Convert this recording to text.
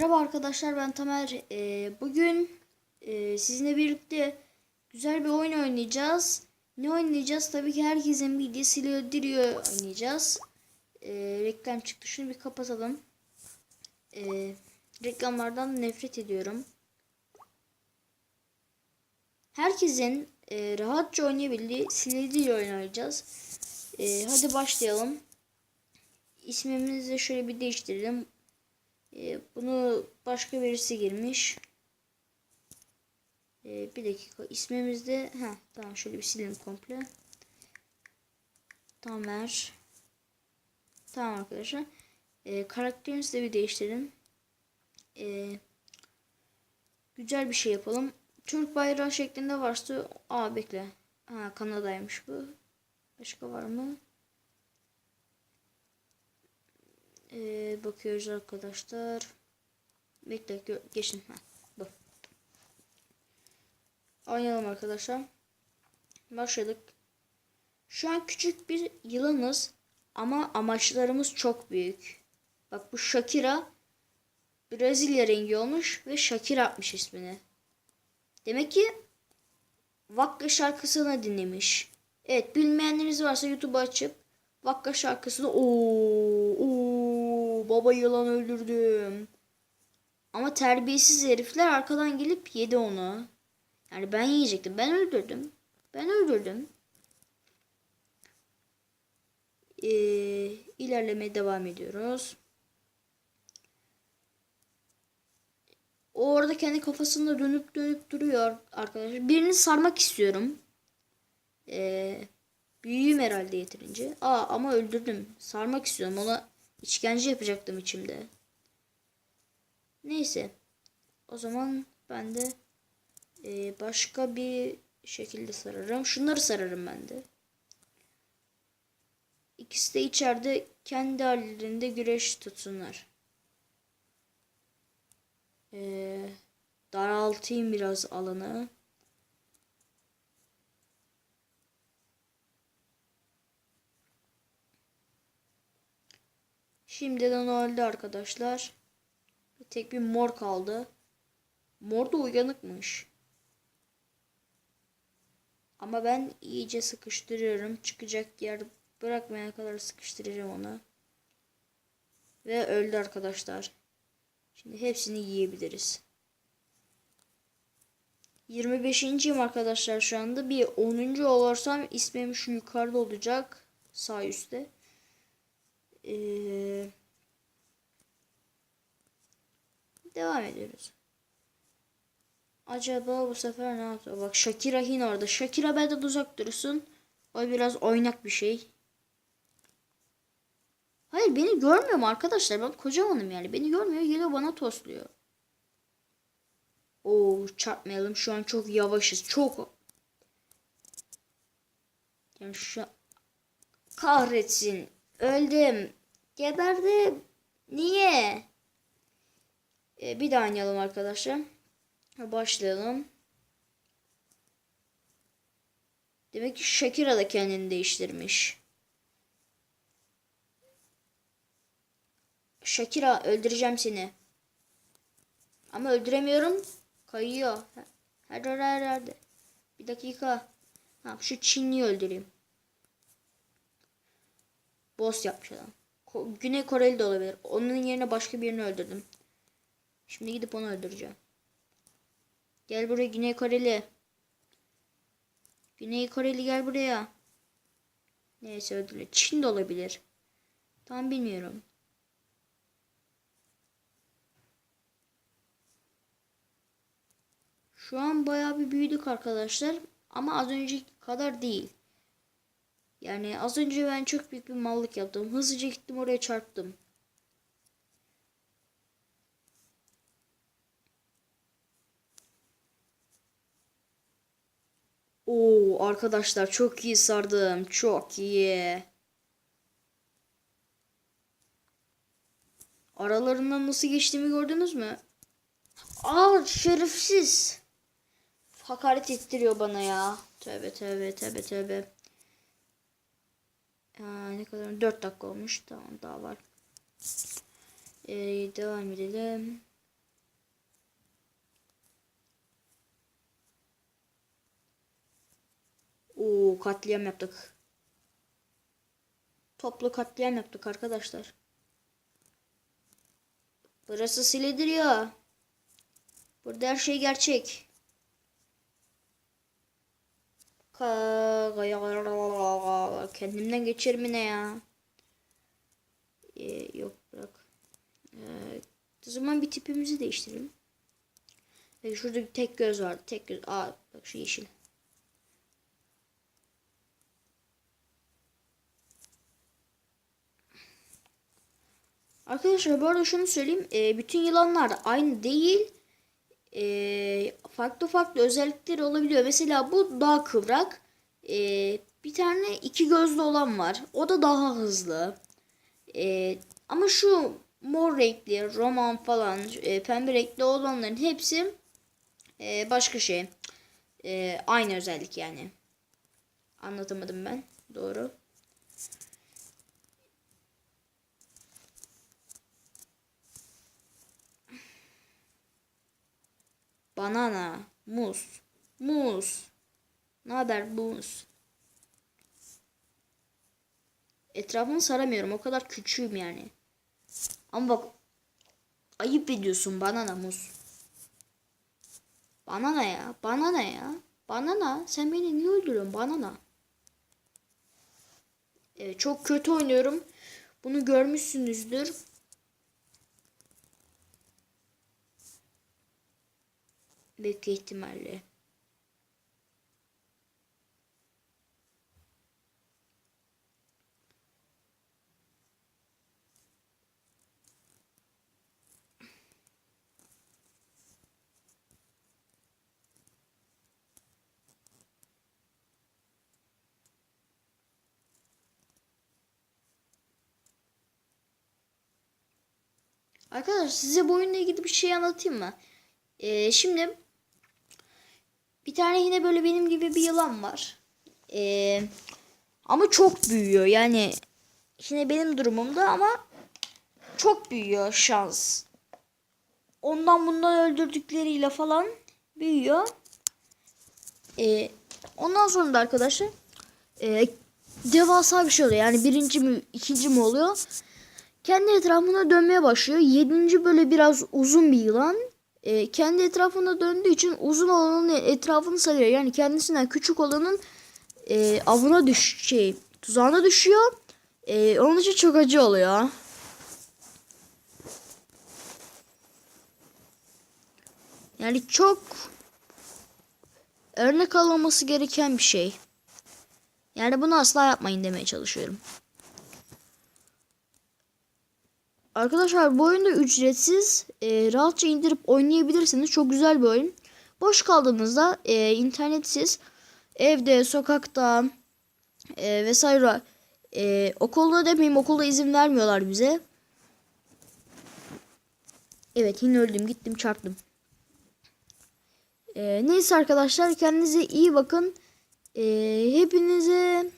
Merhaba arkadaşlar ben Tamer. Ee, bugün e, sizinle birlikte güzel bir oyun oynayacağız. Ne oynayacağız? Tabii ki herkesin bildiği Silio Dirio oynayacağız. Ee, reklam çıktı. Şunu bir kapatalım. Ee, reklamlardan nefret ediyorum. Herkesin e, rahatça oynayabildiği Silio Dirio oynayacağız. Ee, hadi başlayalım. İsmimizi şöyle bir değiştirelim. Ee, bunu başka birisi girmiş. Ee, bir dakika ismimizde ha tamam şöyle bir silelim komple. Tamer. Tamam arkadaşlar. Ee, karakterimizi de bir değiştirelim. Ee, güzel bir şey yapalım. Türk bayrağı şeklinde varsa aa bekle. Ha Kanada'ymış bu. Başka var mı? Ee, bakıyoruz arkadaşlar. Bekle geçin. Ha, bu. Oynayalım arkadaşlar. Başladık. Şu an küçük bir yılanız ama amaçlarımız çok büyük. Bak bu Shakira Brezilya rengi olmuş ve Shakira atmış ismini. Demek ki Vakka şarkısını dinlemiş. Evet bilmeyenleriniz varsa YouTube'u açıp Vakka şarkısını ooo baba yılan öldürdüm. Ama terbiyesiz herifler arkadan gelip yedi onu. Yani ben yiyecektim. Ben öldürdüm. Ben öldürdüm. Ee, ilerlemeye devam ediyoruz. O orada kendi kafasında dönüp dönüp duruyor arkadaşlar. Birini sarmak istiyorum. Ee, büyüğüm herhalde yeterince. Aa ama öldürdüm. Sarmak istiyorum. Ona işkence yapacaktım içimde. Neyse. O zaman ben de e, başka bir şekilde sararım. Şunları sararım ben de. İkisi de içeride kendi hallerinde güreş tutsunlar. Ee, daraltayım biraz alanı. Şimdiden öldü arkadaşlar. Tek bir mor kaldı. Mor da uyanıkmış. Ama ben iyice sıkıştırıyorum. Çıkacak yer bırakmayana kadar sıkıştıracağım onu. Ve öldü arkadaşlar. Şimdi hepsini yiyebiliriz. 25.yim arkadaşlar şu anda. Bir 10. olursam ismim şu yukarıda olacak. Sağ üstte. Ee, devam ediyoruz. Acaba bu sefer ne yapıyor? Bak Shakira yine orada. Shakira benden uzak dursun. O biraz oynak bir şey. Hayır beni görmüyor mu arkadaşlar? Ben kocamanım yani. Beni görmüyor. Geliyor bana tosluyor. Oo çarpmayalım. Şu an çok yavaşız. Çok. Yani şu kahretsin. Öldüm. Geberdim. Niye? Ee, bir daha oynayalım arkadaşlar. Başlayalım. Demek ki Shakira da kendini değiştirmiş. Shakira öldüreceğim seni. Ama öldüremiyorum. Kayıyor. Her her her yerde. Bir dakika. Ha, şu Çinliyi öldüreyim. Boss yapmış adam. Ko- Güney Koreli de olabilir. Onun yerine başka birini öldürdüm. Şimdi gidip onu öldüreceğim. Gel buraya Güney Koreli. Güney Koreli gel buraya. Neyse öldürüyor. Çin de olabilir. Tam bilmiyorum. Şu an bayağı bir büyüdük arkadaşlar. Ama az önceki kadar değil. Yani az önce ben çok büyük bir mallık yaptım. Hızlıca gittim oraya çarptım. Oo arkadaşlar çok iyi sardım. Çok iyi. Aralarından nasıl geçtiğimi gördünüz mü? Aa şerefsiz. Hakaret ettiriyor bana ya. Tövbe tövbe tövbe tövbe. Aa, ne kadar? 4 dakika olmuş. Tamam daha var. Ee, devam edelim. Oo katliam yaptık. Toplu katliam yaptık arkadaşlar. Burası Silidir ya. Burada her şey gerçek. Ka- Kendimden geçerim yine ya. Ee, yok bırak. Ee, o zaman bir tipimizi değiştirelim. Peki şurada bir tek göz vardı. Tek göz. Aa bak şu yeşil. Arkadaşlar bu arada şunu söyleyeyim. Ee, bütün yılanlar aynı değil. Ee, farklı farklı özellikleri olabiliyor. Mesela bu daha kıvrak. Ee, bir tane iki gözlü olan var. O da daha hızlı. Ee, ama şu mor renkli, roman falan, e, pembe renkli olanların hepsi e, başka şey. E, aynı özellik yani. Anlatamadım ben. Doğru. Banana, muz, muz. Ne haber muz? Etrafını saramıyorum. O kadar küçüğüm yani. Ama bak ayıp ediyorsun banana muz. Banana ya. Banana ya. Banana. Sen beni niye öldürüyorsun banana? Evet, çok kötü oynuyorum. Bunu görmüşsünüzdür. Büyük ihtimalle. Arkadaşlar size bu oyunla ilgili bir şey anlatayım mı? Ee, şimdi bir tane yine böyle benim gibi bir yılan var. Ee, ama çok büyüyor. Yani yine benim durumumda ama çok büyüyor şans. Ondan bundan öldürdükleriyle falan büyüyor. Ee, ondan sonra da arkadaşlar e, devasa bir şey oluyor. Yani birinci mi ikinci mi oluyor? Kendi etrafına dönmeye başlıyor. Yedinci böyle biraz uzun bir yılan. E, kendi etrafına döndüğü için uzun olanın etrafını sarıyor. Yani kendisinden küçük olanın e, avına düş şey tuzağına düşüyor. E, onun için çok acı oluyor. Yani çok örnek alınması gereken bir şey. Yani bunu asla yapmayın demeye çalışıyorum. Arkadaşlar bu oyunda ücretsiz e, rahatça indirip oynayabilirsiniz. Çok güzel bir oyun. Boş kaldığınızda e, internetsiz evde, sokakta e, vesaire e, okulda demeyeyim okulda izin vermiyorlar bize. Evet yine öldüm gittim çarptım. E, neyse arkadaşlar kendinize iyi bakın. E, hepinize